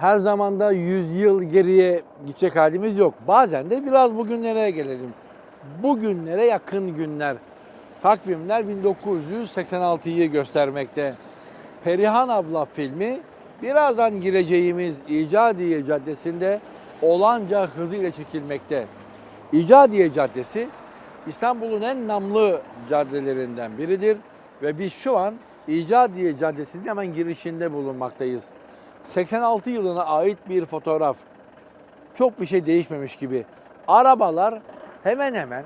her zaman da 100 yıl geriye gidecek halimiz yok. Bazen de biraz bugünlere gelelim. Bugünlere yakın günler. Takvimler 1986'yı göstermekte. Perihan Abla filmi birazdan gireceğimiz İcadiye Caddesi'nde olanca hızıyla çekilmekte. İcadiye Caddesi İstanbul'un en namlı caddelerinden biridir ve biz şu an İcadiye Caddesi'nin hemen girişinde bulunmaktayız. 86 yılına ait bir fotoğraf. Çok bir şey değişmemiş gibi. Arabalar hemen hemen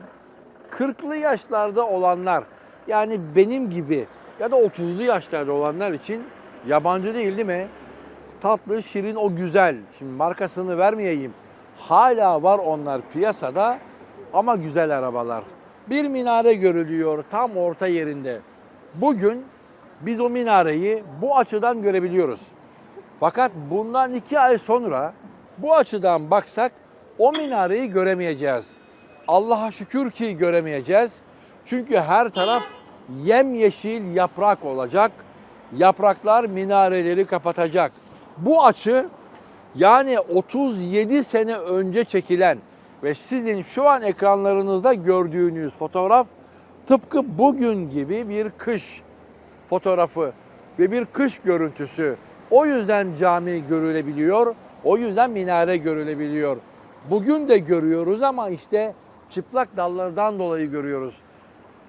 40'lı yaşlarda olanlar yani benim gibi ya da 30'lu yaşlarda olanlar için yabancı değil değil mi? Tatlı, şirin, o güzel. Şimdi markasını vermeyeyim. Hala var onlar piyasada ama güzel arabalar. Bir minare görülüyor tam orta yerinde. Bugün biz o minareyi bu açıdan görebiliyoruz. Fakat bundan iki ay sonra bu açıdan baksak o minareyi göremeyeceğiz. Allah'a şükür ki göremeyeceğiz. Çünkü her taraf yemyeşil yaprak olacak. Yapraklar minareleri kapatacak. Bu açı yani 37 sene önce çekilen ve sizin şu an ekranlarınızda gördüğünüz fotoğraf tıpkı bugün gibi bir kış fotoğrafı ve bir kış görüntüsü. O yüzden cami görülebiliyor, o yüzden minare görülebiliyor. Bugün de görüyoruz ama işte çıplak dallardan dolayı görüyoruz.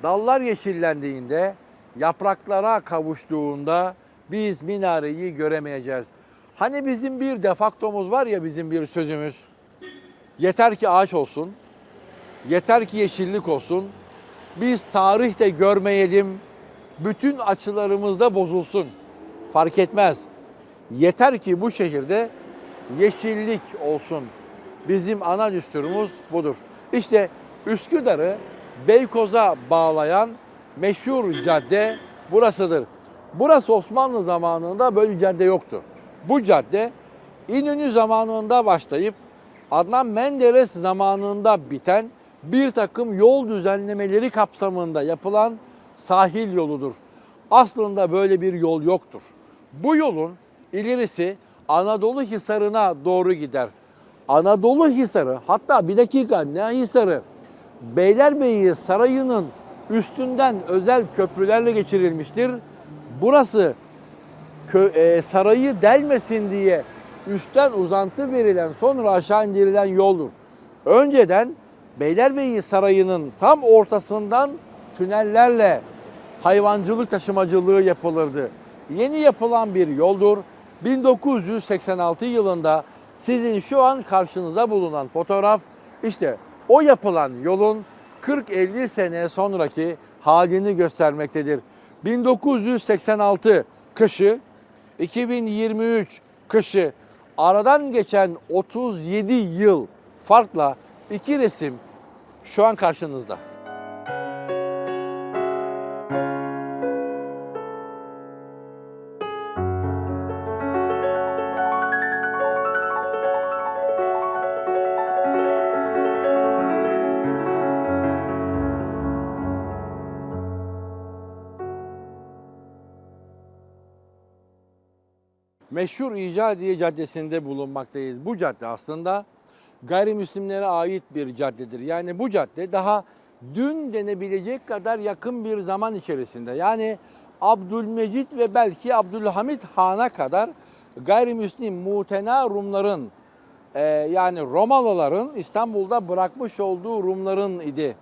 Dallar yeşillendiğinde, yapraklara kavuştuğunda biz minareyi göremeyeceğiz. Hani bizim bir defaktomuz var ya bizim bir sözümüz. Yeter ki ağaç olsun, yeter ki yeşillik olsun. Biz tarihte görmeyelim, bütün açılarımızda bozulsun. Fark etmez. Yeter ki bu şehirde yeşillik olsun. Bizim ana düsturumuz budur. İşte Üsküdar'ı Beykoz'a bağlayan meşhur cadde burasıdır. Burası Osmanlı zamanında böyle bir cadde yoktu. Bu cadde İnönü zamanında başlayıp Adnan Menderes zamanında biten bir takım yol düzenlemeleri kapsamında yapılan sahil yoludur. Aslında böyle bir yol yoktur. Bu yolun ilerisi Anadolu Hisarı'na doğru gider. Anadolu Hisarı hatta bir dakika ne Hisarı? Beylerbeyi Sarayı'nın üstünden özel köprülerle geçirilmiştir. Burası kö, e, sarayı delmesin diye üstten uzantı verilen sonra aşağı indirilen yoldur. Önceden Beylerbeyi Sarayı'nın tam ortasından tünellerle hayvancılık taşımacılığı yapılırdı. Yeni yapılan bir yoldur. 1986 yılında sizin şu an karşınızda bulunan fotoğraf işte o yapılan yolun 40-50 sene sonraki halini göstermektedir. 1986 kışı 2023 kışı aradan geçen 37 yıl farkla iki resim şu an karşınızda. Meşhur İcadiye Caddesi'nde bulunmaktayız. Bu cadde aslında gayrimüslimlere ait bir caddedir. Yani bu cadde daha dün denebilecek kadar yakın bir zaman içerisinde yani Abdülmecit ve belki Abdülhamit Han'a kadar gayrimüslim mutena Rumların e, yani Romalıların İstanbul'da bırakmış olduğu Rumların idi.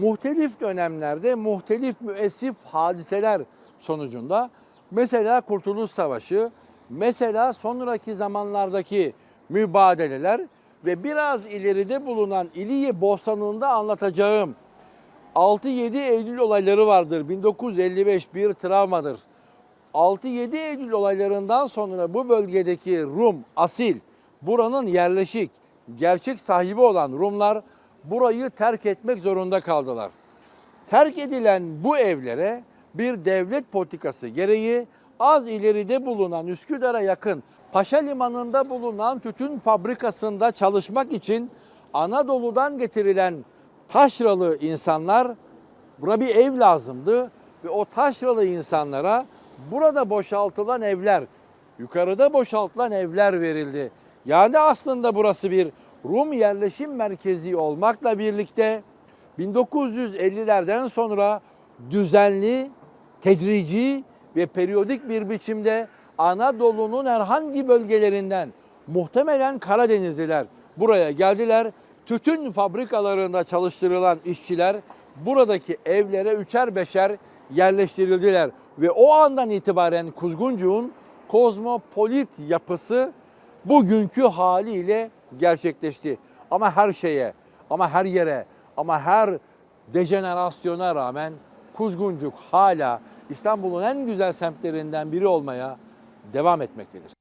Muhtelif dönemlerde muhtelif müessif hadiseler sonucunda mesela Kurtuluş Savaşı, mesela sonraki zamanlardaki mübadeleler ve biraz ileride bulunan İliye Bostanı'nda anlatacağım 6-7 Eylül olayları vardır. 1955 bir travmadır. 6-7 Eylül olaylarından sonra bu bölgedeki Rum asil, buranın yerleşik, gerçek sahibi olan Rumlar burayı terk etmek zorunda kaldılar. Terk edilen bu evlere bir devlet politikası gereği az ileride bulunan Üsküdar'a yakın Paşa Limanı'nda bulunan tütün fabrikasında çalışmak için Anadolu'dan getirilen taşralı insanlar bura bir ev lazımdı ve o taşralı insanlara burada boşaltılan evler yukarıda boşaltılan evler verildi. Yani aslında burası bir Rum yerleşim merkezi olmakla birlikte 1950'lerden sonra düzenli, tedrici ve periyodik bir biçimde Anadolu'nun herhangi bölgelerinden muhtemelen Karadenizliler buraya geldiler. Tütün fabrikalarında çalıştırılan işçiler buradaki evlere üçer beşer yerleştirildiler. Ve o andan itibaren Kuzguncuğun kozmopolit yapısı bugünkü haliyle gerçekleşti. Ama her şeye, ama her yere, ama her dejenerasyona rağmen Kuzguncuk hala İstanbul'un en güzel semtlerinden biri olmaya devam etmektedir.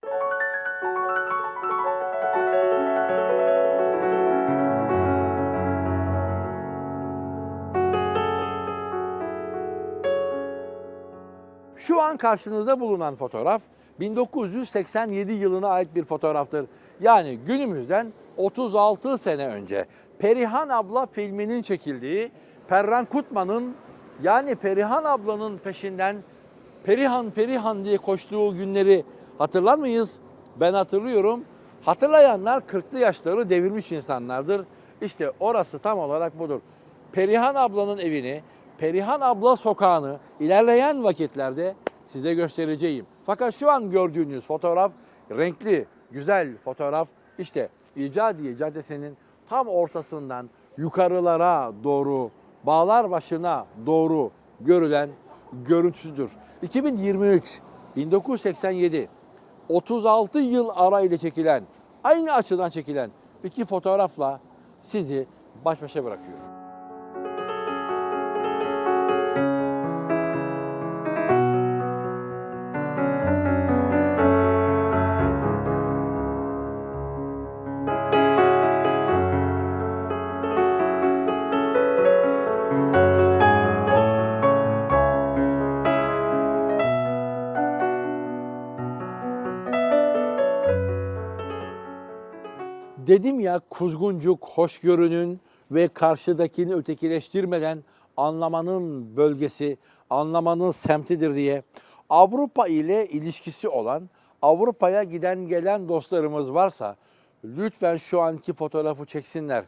Şu an karşınızda bulunan fotoğraf 1987 yılına ait bir fotoğraftır. Yani günümüzden 36 sene önce Perihan Abla filminin çekildiği Perran Kutman'ın yani Perihan ablanın peşinden Perihan Perihan diye koştuğu günleri hatırlar mıyız? Ben hatırlıyorum. Hatırlayanlar 40'lı yaşları devirmiş insanlardır. İşte orası tam olarak budur. Perihan ablanın evini, Perihan abla sokağını ilerleyen vakitlerde size göstereceğim. Fakat şu an gördüğünüz fotoğraf renkli, güzel fotoğraf işte İcadiye Caddesi'nin tam ortasından yukarılara doğru, bağlar başına doğru görülen görüntüsüdür. 2023, 1987, 36 yıl ara ile çekilen, aynı açıdan çekilen iki fotoğrafla sizi baş başa bırakıyorum. Dedim ya kuzguncuk hoşgörünün ve karşıdakini ötekileştirmeden anlamanın bölgesi, anlamanın semtidir diye. Avrupa ile ilişkisi olan, Avrupa'ya giden gelen dostlarımız varsa lütfen şu anki fotoğrafı çeksinler.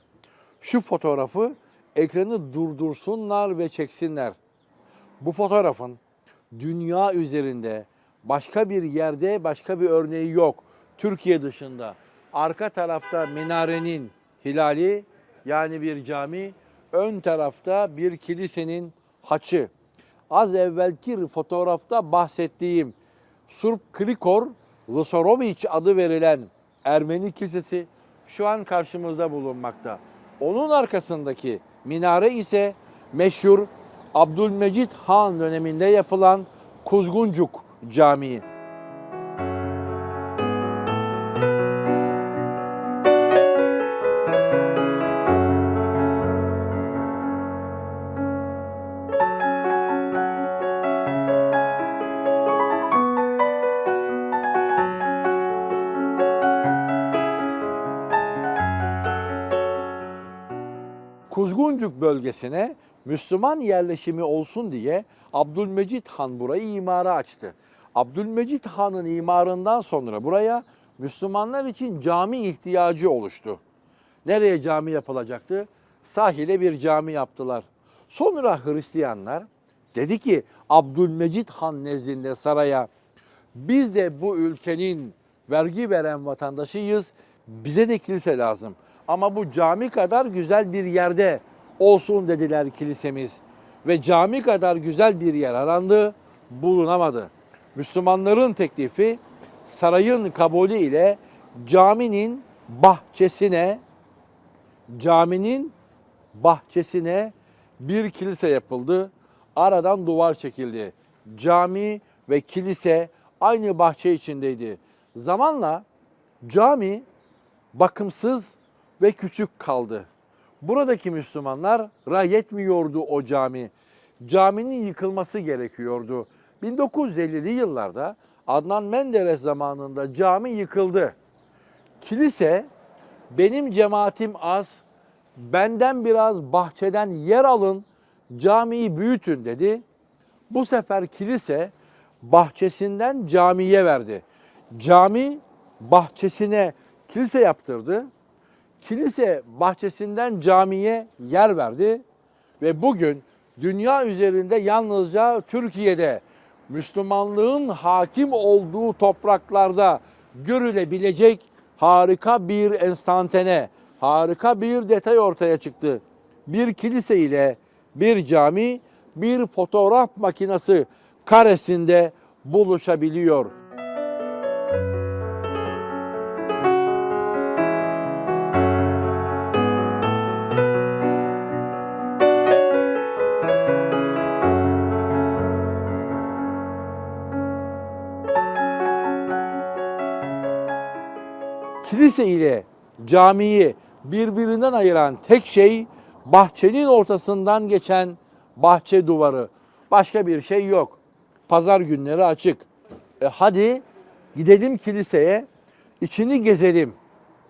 Şu fotoğrafı ekranı durdursunlar ve çeksinler. Bu fotoğrafın dünya üzerinde başka bir yerde başka bir örneği yok. Türkiye dışında. Arka tarafta minarenin hilali yani bir cami, ön tarafta bir kilisenin haçı. Az evvelki fotoğrafta bahsettiğim Surp Krikor Losoroviç adı verilen Ermeni kilisesi şu an karşımızda bulunmakta. Onun arkasındaki minare ise meşhur Abdülmecit Han döneminde yapılan Kuzguncuk Camii. Bölgesine Müslüman yerleşimi olsun diye Abdülmecit Han burayı imara açtı. Abdülmecit Han'ın imarından sonra buraya Müslümanlar için cami ihtiyacı oluştu. Nereye cami yapılacaktı? Sahile bir cami yaptılar. Sonra Hristiyanlar dedi ki Abdülmecit Han nezdinde saraya biz de bu ülkenin vergi veren vatandaşıyız. Bize de kilise lazım. Ama bu cami kadar güzel bir yerde olsun dediler kilisemiz. Ve cami kadar güzel bir yer arandı, bulunamadı. Müslümanların teklifi sarayın kabulü ile caminin bahçesine caminin bahçesine bir kilise yapıldı. Aradan duvar çekildi. Cami ve kilise aynı bahçe içindeydi. Zamanla cami bakımsız ve küçük kaldı. Buradaki Müslümanlara yetmiyordu o cami. Caminin yıkılması gerekiyordu. 1950'li yıllarda Adnan Menderes zamanında cami yıkıldı. Kilise benim cemaatim az, benden biraz bahçeden yer alın, camiyi büyütün dedi. Bu sefer kilise bahçesinden camiye verdi. cami bahçesine kilise yaptırdı. Kilise bahçesinden camiye yer verdi ve bugün dünya üzerinde yalnızca Türkiye'de Müslümanlığın hakim olduğu topraklarda görülebilecek harika bir enstantane, harika bir detay ortaya çıktı. Bir kilise ile bir cami, bir fotoğraf makinesi karesinde buluşabiliyor. Kilise ile camiyi birbirinden ayıran tek şey bahçenin ortasından geçen bahçe duvarı. Başka bir şey yok. Pazar günleri açık. E hadi gidelim kiliseye, içini gezelim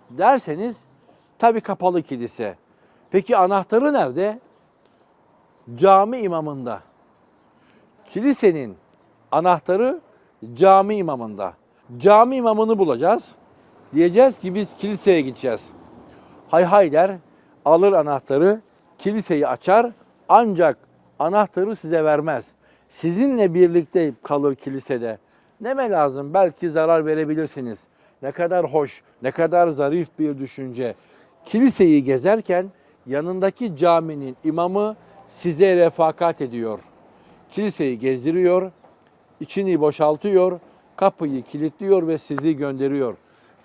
derseniz tabii kapalı kilise. Peki anahtarı nerede? Cami imamında. Kilisenin anahtarı cami imamında. Cami imamını bulacağız. Diyeceğiz ki biz kiliseye gideceğiz. Hay hay der, alır anahtarı, kiliseyi açar ancak anahtarı size vermez. Sizinle birlikte kalır kilisede. Neme lazım? Belki zarar verebilirsiniz. Ne kadar hoş, ne kadar zarif bir düşünce. Kiliseyi gezerken yanındaki caminin imamı size refakat ediyor. Kiliseyi gezdiriyor, içini boşaltıyor, kapıyı kilitliyor ve sizi gönderiyor.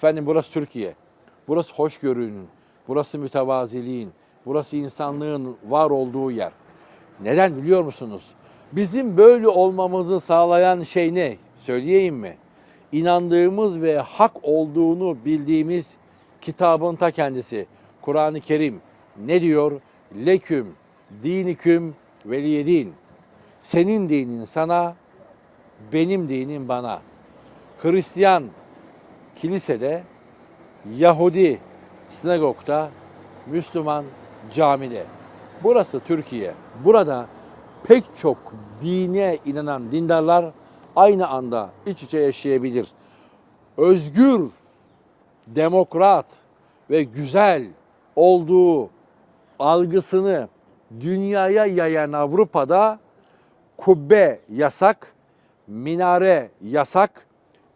Efendim burası Türkiye. Burası hoşgörünün, burası mütevaziliğin, burası insanlığın var olduğu yer. Neden biliyor musunuz? Bizim böyle olmamızı sağlayan şey ne? Söyleyeyim mi? İnandığımız ve hak olduğunu bildiğimiz kitabın ta kendisi. Kur'an-ı Kerim ne diyor? Leküm diniküm veliyedin. Senin dinin sana, benim dinim bana. Hristiyan kilisede, Yahudi sinagogda, Müslüman camide. Burası Türkiye. Burada pek çok dine inanan dindarlar aynı anda iç içe yaşayabilir. Özgür, demokrat ve güzel olduğu algısını dünyaya yayan Avrupa'da kubbe yasak, minare yasak,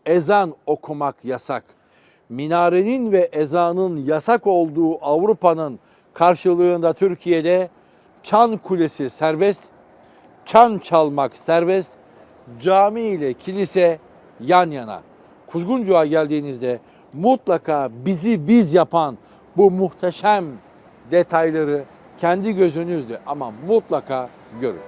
ezan okumak yasak. Minarenin ve ezanın yasak olduğu Avrupa'nın karşılığında Türkiye'de çan kulesi serbest, çan çalmak serbest, cami ile kilise yan yana. Kuzguncuğa geldiğinizde mutlaka bizi biz yapan bu muhteşem detayları kendi gözünüzle ama mutlaka görün.